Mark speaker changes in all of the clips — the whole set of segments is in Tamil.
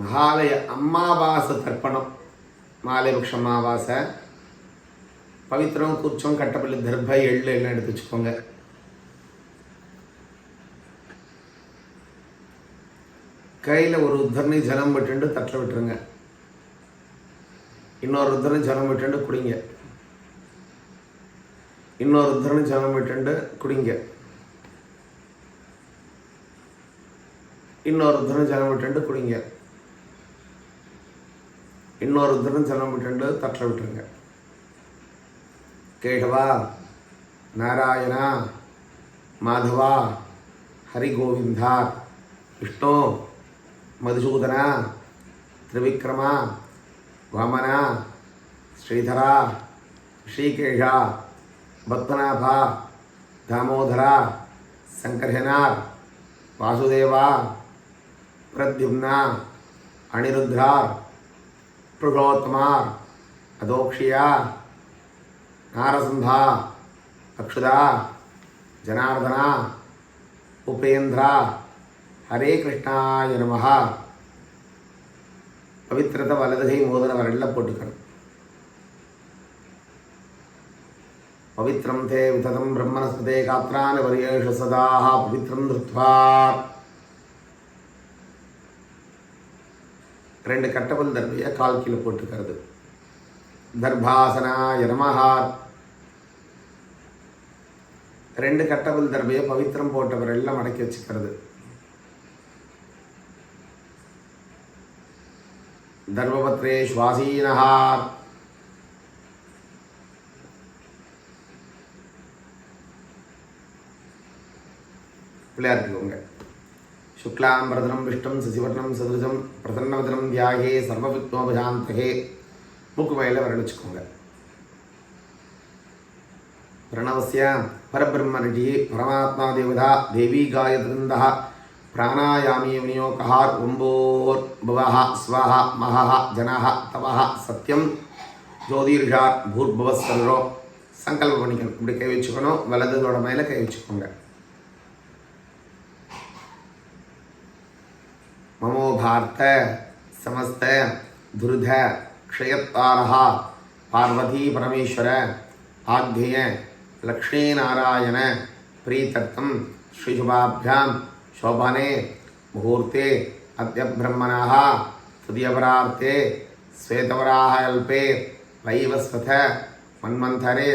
Speaker 1: மகாலய அம்மாவாசை தர்ப்பணம். மாலைபக்ஷ அமாவாசை பவித்திரம் குச்சம் கட்டப்பள்ளி தர்ப எள்ளு எல்லாம் எடுத்து வச்சுக்கோங்க. கையில் ஒரு உத்தரணி ஜலம் விட்டுண்டு தட்டில் விட்டுருங்க. இன்னொரு உத்தரணி ஜலம் விட்டுண்டு குடிங்க. இன்னொரு உத்தரணி ஜலம் விட்டுண்டு குடிங்க. இன்னொரு உத்தரணி ஜலம் விட்டுண்டு குடிங்க. इन चलो तट विटें नारायण माधवा हरिगोविंद विष्णु मधुसूदन त्रिविक्रम वमन श्रीधरा श्रीकेश भत्नाभ दामोदर शंकर वासुदेव प्रद्युम अनिरुद्रा புருஷோத்தமா அதோக்ஷியா நாரசிம்ஹா அக்ஷுதா ஜனார்தனா உபேந்திரா ஹரே கிருஷ்ணாய நமஹா பவித்திரத்தை வலதுகை மோதன வரலில் போட்டுக்கணும் பவித்திரம் தே விததம் பிரம்மணஸ்பதே காத்திரான வரியேஷு சதாஹா பவித்திரம் திருத்வா ரெண்டு கட்டவல் தர்பையை கால் கீழே போட்டுக்கிறது தர்பாசனாய நமஹா. ரெண்டு கட்டவல் தர்பையை பவித்திரம் போட்டவர் எல்லாம் அடக்கி வச்சுக்கிறது. தர்மபத்ரே சுவாசீனஹா. பிள்ளையார்த்துக்கோங்க சுக்லாம் பிரதனம் விஷ்டம் சசிவர்ணம் சதுரஜம் பிரசன்னவதனம் தியாகே சர்வவித்மோபசாந்தகே மூக்கு வயலில் வரணிச்சுக்கோங்க பிரணவசிய பரபிரம்மனிஜி பரமாத்மா தேவதா தேவி காயத்ருந்தா प्राणायामी विनियोगः कुम्भोर्भुवः स्वः महः जनः तवः சத்தியம் ஜோதிர்ஷா பூர்பவ சர்வோ சங்கல்பம் பண்ணிக்கணும் இப்படி கை வச்சுக்கணும் வலதுதோட மேலே கை வச்சுக்கோங்க ममो भारत समस्त दुर्ध क्षयत्तारः पार्वती परमेश्वर आध्येय लक्ष्मी नारायण प्रीतर्थम श्रीशुभाभ्यां शोभने मुहूर्ते अद्य ब्रह्मणः तृतीयपरार्थे श्वेतवराहल्पे वैवस्वथ मन्वन्थरे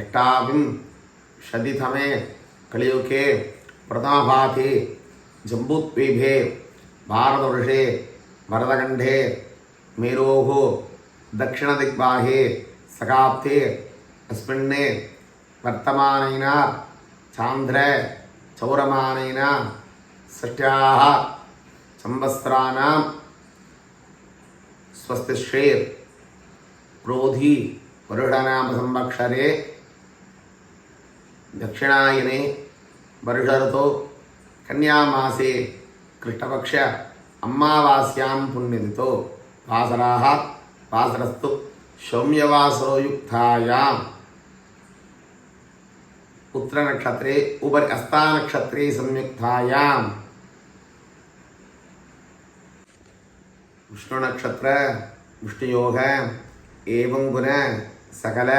Speaker 1: अष्टाविंशतितमे कलियुगे प्रथमभाति जम्बूद्वीपे भारतवर्षे भरतखण्डे मेरोः दक्षिणदिग्बाहे सकाप्ते अस्मिन् वर्तमानेन, चान्द्र, चौरमानेन, षष्ट्याः संवत्सराणां स्वस्तिश्रेर् क्रोधी वरुषनामसंवत्सरे दक्षिणायने वर्षऋतौ कन्यामासे कृष्णपक्ष अम्मावास्यां पुण्यदितो वासराः, वासरस्तु सौम्यवासरो युक्तायाम् पुत्र नक्षत्रे उपरि अस्ता नक्षत्रे संयुक्तायाम्। विष्णु नक्षत्र विष्णुयोग, एवं गुण, सकल,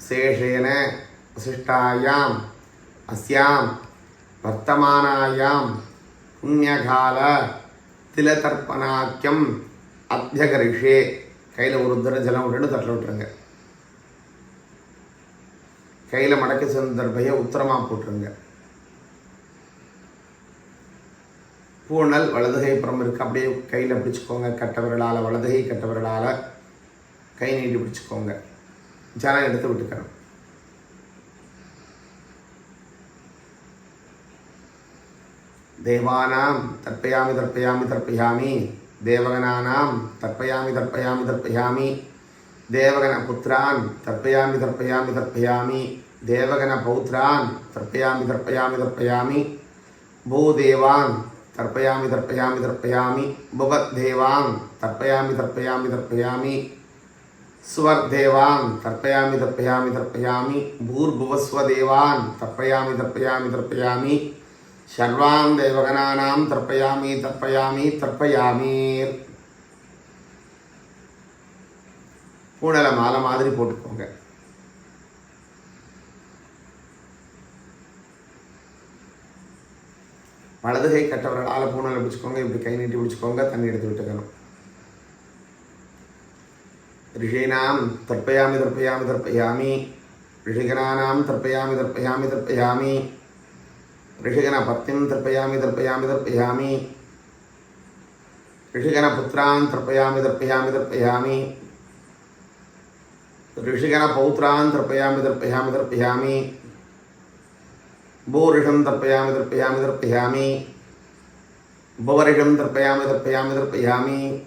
Speaker 1: शेषेण वसिष्ठायाम् अस्यां वर्तमानायां புண்ணியகால திலதர்ப்பணாக்கியம் அத்தியகரிஷே. கையில் ஒரு தர ஜலம் விட்டுட்டு தட்டில் விட்டுருங்க. கையில் மடக்கு சந்தர்பையை உத்தரமாக போட்டுருங்க. பூணல் வலதுகை புறம் இருக்குது அப்படியே கையில் பிடிச்சிக்கோங்க. கட்டவர்களால் வலதுகை கட்டவர்களால் கை நீட்டி பிடிச்சிக்கோங்க. ஜலம் எடுத்து விட்டுக்கிறோம் देवानां तर्पयामि तर्पयामि तर्पयामि। देवगणानां तर्पयामि तर्पयामि तर्पयामि। देवगणपुत्रान् तर्पयामि तर्पयामि तर्पयामि। देवगणपौत्रान् तर्पयामि तर्पयामि तर्पयामि। भूदेवान् तर्पयामि तर्पयामि तर्पयामि। भुवद्देवान् तर्पयामि तर्पयामि तर्पयामि। स्वर्देवान् तर्पयामि तर्पयामि तर्पयामि। भूर्भुवस्वदेवान् तर्पयामि तर्पयामि तर्पयामि। சர்வாம் தேவகனானாம் தர்ப்பயாமி தர்ப்பயாமி தர்ப்பயாமீர் பூனலை மாலை மாதிரி போட்டுக்கோங்க. வலதுகை கட்டவர்களால் பூனலை பிடிச்சிக்கோங்க இப்படி கை நீட்டி பிடிச்சிக்கோங்க தண்ணி எடுத்து விட்டுக்கணும். ரிஷினாம் தற்பயாமி தர்ப்பயாமி தற்பயாமி ரிஷிகனானாம் தற்பயாமி தற்பயாமி தர்ப்பயாமி. ऋषिगणपत्नीं तर्पयामि तर्पयामि तर्पयामि। ऋषिगणपुत्रान् तर्पयामि तर्पयामि तर्पयामि। ऋषिगणपौत्रान् तर्पयामि तर्पयामि तर्पयामि। भूरिषं तर्पयामि तर्पयामि तर्पयामि। भुवरिषं तर्पयामि तर्पयामि तर्पयामि।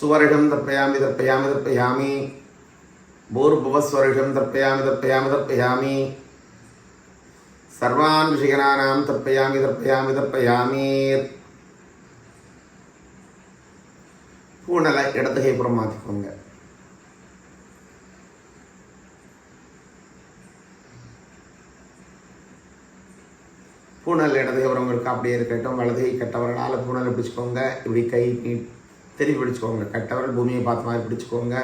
Speaker 1: सुवर्षं तर्पयामि तर्पयामि तर्पयामि। भूर्भुवस्वर्षं तर्पयामि तर्पयामि तर्पयामि। சர்வான் விஷயகரானாம் தப்பயாமி தப்பயாமி தப்பயாமி பூனலை இடத்துகைப்புறம் மாற்றிக்கோங்க. பூனல் இடதுகைப்புறம் இருக்கா? அப்படியே இருக்கட்டும். வலதுகை கட்டவர்களால் பூனலை பிடிச்சிக்கோங்க. இப்படி கை தெரிவி பிடிச்சிக்கோங்க. கட்டவர்கள் பூமியை பார்த்த மாதிரி பிடிச்சிக்கோங்க.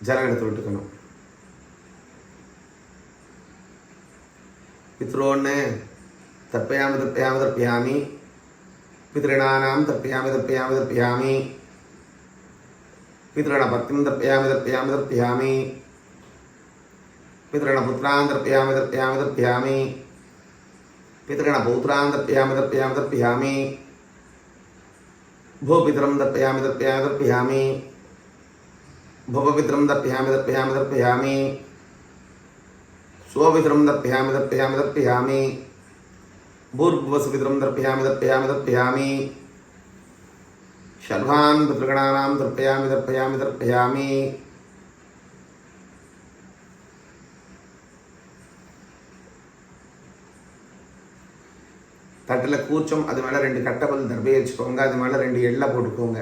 Speaker 1: ஜலம் எடுத்து விட்டுக்கணும். पितरों ने तर्पयाम तर्पयाम पितॄन् तर्पयामि। तर्पयामि तर्पयामि पितॄणानां तर्पयामि तर्पयामि तर्पयामि। पितॄणपत्नीं तर्पयामि तर्पयामि तर्पयामि। पितॄणपुत्रान् तर्पयामि तर्पयामि तर्पयामि। पितॄणपौत्रान् तर्पयामि तर्पयामि तर्पयामि। भूपितरं तर्पयाम, तर्पयामि तर्पयामि। भूपपितरं तर्पयाम तर्पयाम, तर्पयामी। சுவாபிசிரம் தப்பியாமி தப்பியாமி தப்பியாமி பூர்வசுபிதிரம் தர்ப்பயாமி தர்ப்பயாமி தர்ப்பயாமி. ஷர்வான் பித்ருகணானாம் தர்ப்பயாமி தர்ப்பயாமி தர்ப்பயாமி. தட்டில் கூச்சம் அது மேலே ரெண்டு கட்டப்பல் தர்பை வச்சுக்கோங்க அது மேலே ரெண்டு எள்ளை போட்டுக்கோங்க.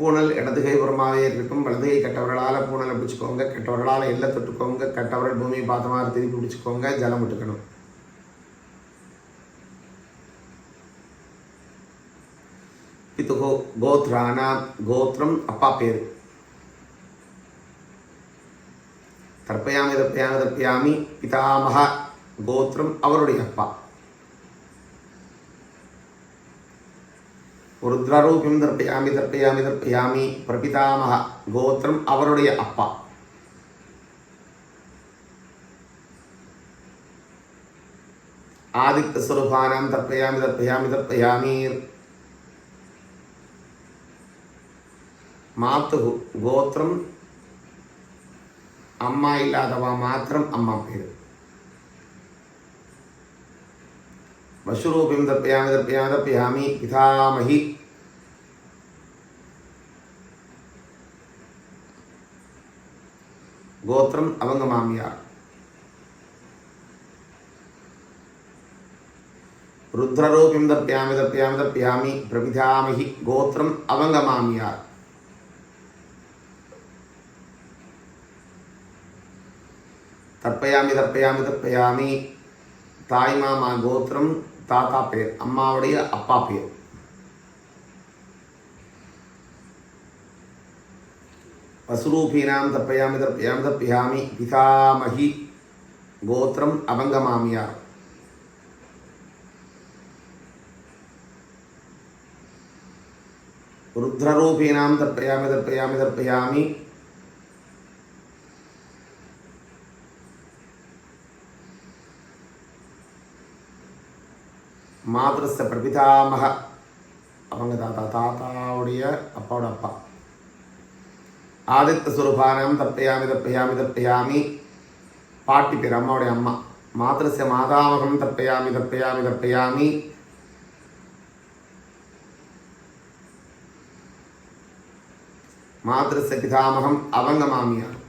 Speaker 1: பூனல் இடது கை இருக்கும் இருக்கட்டும் வலது கை கட்டவர்களால் பூனலை பிடிச்சிக்கோங்க கெட்டவர்களால் எல்லை தொட்டுக்கோங்க கெட்டவர்கள் பூமியை பார்த்த மாதிரி திருப்பி பிடிச்சிக்கோங்க ஜலம் விட்டுக்கணும். பித்துகோ கோத்ரானா கோத்ரம் அப்பா பேர். தர்ப்பயாமி தர்ப்பயாமி தர்ப்பயாமி பிதாமக கோத்திரம் அவருடைய அப்பா. ருத்ரரூபியம் தர்ப்பயாமி தர்ப்பயாமி தர்ப்பயாமி பிரபிதாமக கோத்திரம் அவருடைய அப்பா ஆதித்யஸ்வரூபானாம் தர்ப்பயாமி தர்ப்பயாமி தர்ப்பயாமி மாத்து கோத்திரம் அம்மா இல்லாதவா மாத்திரம் அம்மா பேர் வசுரூபிம் தர்ப்பயாமி தர்ப்பயாமி தர்ப்பயாமி பிதாமகி கோத்திரம் அவங்க மாமியார் ருத்ரரூபிம் தர்ப்பயாமி தர்ப்பயாமி தர்ப்பயாமி பிரபிதாமகி கோத்திரம் அவங்க மாமியார் தர்ப்பயாமி தர்ப்பயாமி தர்ப்பயாமி தாய் மாமா கோத்திரம் தாத்தா பேர் அம்மாவுடைய அப்பா பேர் வசுரூபீனாம் தர்ப்பயாமி தர்ப்பயாமி தர்ப்பயாமி பிதாமகி கோத்திரம் அவங்க மாமியார் ருத்ரரூபீனாம் தர்ப்பயாமி தர்ப்பயாமி தர்ப்பயாமி மாதிரச பிரபிதாமக அவங்க தாத்தா தாத்தாவுடைய அப்பாவோட அப்பா. ஆதித்த சுரூபானம் தப்பையாமி தப்பையாமி தப்பையாமி பாட்டி பேர் அம்மாவுடைய அம்மா. மாத்திரச மாதாமகம் தப்பையாமி தப்பையாமி தப்பையாமி மாத்திரச பிதாமகம் அவங்க மாமியார்.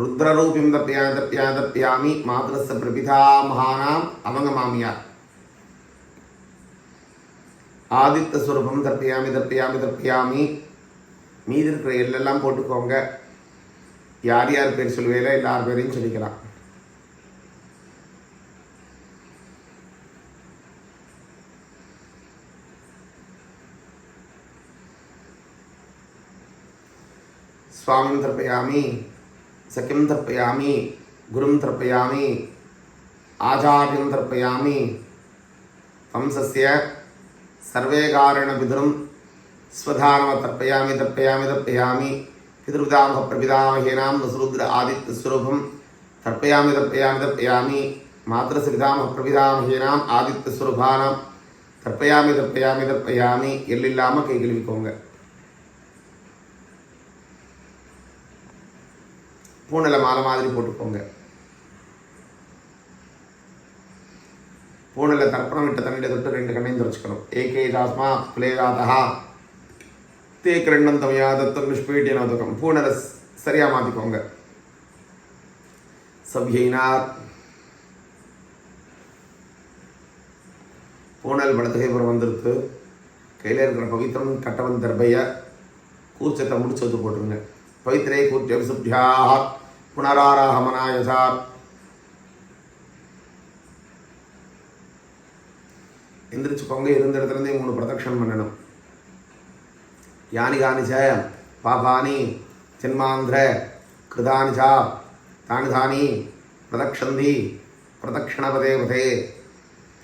Speaker 1: ருத்ரரூபிம் தப்பியா தப்பியா தப்பியாமி மாதரச பிரபிதாமகானாம் அவங்க மாமியார். ஆதித்த சுரூபம் தப்பியாமி தப்பியாமி தப்பியாமி. மீதி இருக்கிற எல்லாம் போட்டுக்கோங்க. யார் யார் பேர் சொல்லுவேல எல்லார் பேரையும் சொல்லிக்கலாம். சுவாமி தர்ப்பயாமி சக்கியம் தர்ப்பயாமி குரும் தர்ப்பயாமி ஆச்சாரியம் தர்ப்பயாமி வம்சஸ்ய சர்வே காரணபிதரும் ஸ்வதானவ தர்ப்பயாமி தர்ப்பயாமி தர்ப்பயாமி பிதிருபிதாமக பிரபிதாமகேனாம் வசுருத்ர ஆதித்யஸ்வரூபம் தர்ப்பயாமி தர்ப்பயாமி தர்ப்பயாமி மாத்திரசிபிதாமக பிரபிதாமகேனாம் ஆதித்யஸ்வரூபானாம் தர்ப்பயாமி தர்ப்பயாமி தர்ப்பயாமி எல்லில்லாமல் கை கழுவிக்கோங்க பூனில் மாலை மாதிரி போட்டுக்கோங்க. பூனில் தர்ப்பணம் விட்ட தண்ணியில் தொட்டு ரெண்டு கண்ணையும் துடைச்சுக்கணும். ஏகே ராஸ்மா பிளேராதா தே கிரண்ணம் தமையா தத்தம் நிஷ்பீட்டியன உதகம் சரியாக மாற்றிக்கோங்க சவ்யினார். பூனல் வலதுகைபுரம் வந்திருக்கு. கையில் இருக்கிற பவித்திரம் கட்டவன் தர்பைய கூச்சத்தை முடிச்சு வந்து போட்டுருங்க. பவித்திரை சுப்தியாக புனராராகமனாய சார் எந்திரிச்சுக்கோங்க இருந்த இடத்துலேருந்தே மூணு பிரதட்சணம் பண்ணணும். யானி காணிச்ச பாபானி சின்மாந்திர கிருதானிச்சா தானி தானி பிரதக்ஷந்தி பிரதக்ஷணபதே பதே.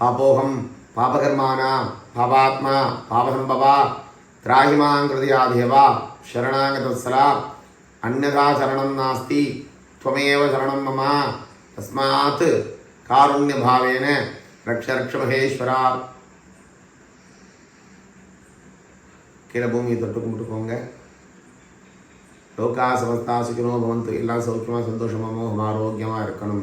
Speaker 1: பாபோகம் பாபகர்மானா பாபாத்மா பாபசம்பவா திராகிமாங்கிருதியாதேவா சரணாகதஸ்ஸலா அன்னதா சரணம் நாஸ்தி. त्वमेव शरणं मम तस्मात् कारुण्यभावेन रक्ष रक्ष महेश्वरा கீழே பூமியை தொட்டு கும்பிட்டுக்கோங்க லோகா சமஸ்தா சுகினோ பவந்து எல்லாம் சௌக்கியமாக சந்தோஷமாக மோகமாக ஆரோக்கியமாக இருக்கணும்